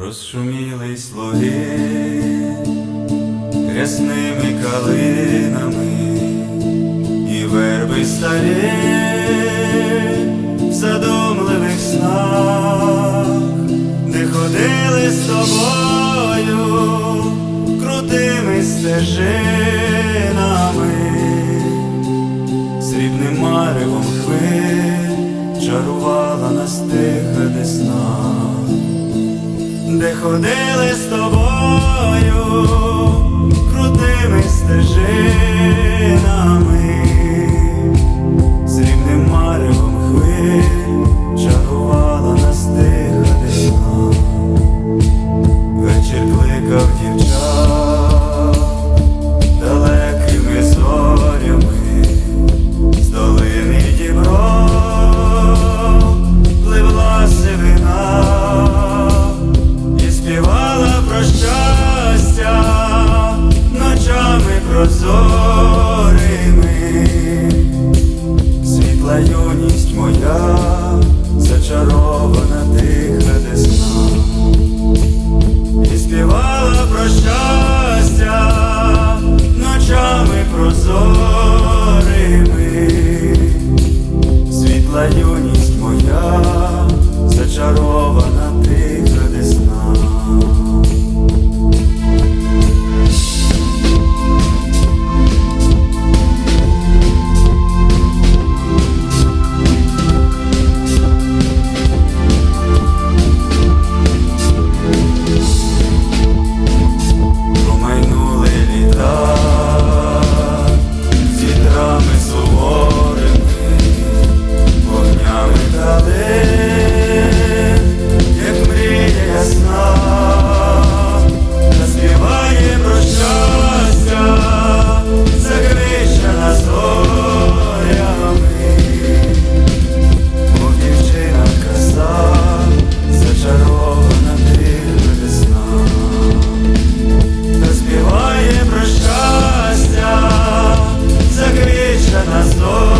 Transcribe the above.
Розшумілись луги рясними калинами і верби старі в задумливих снах, де ходили з тобою крутими стежинами, срібним маревом хвиль чарувала нас тиха десна де ходили з тобою світла юність моя, зачарована ти. nas dois.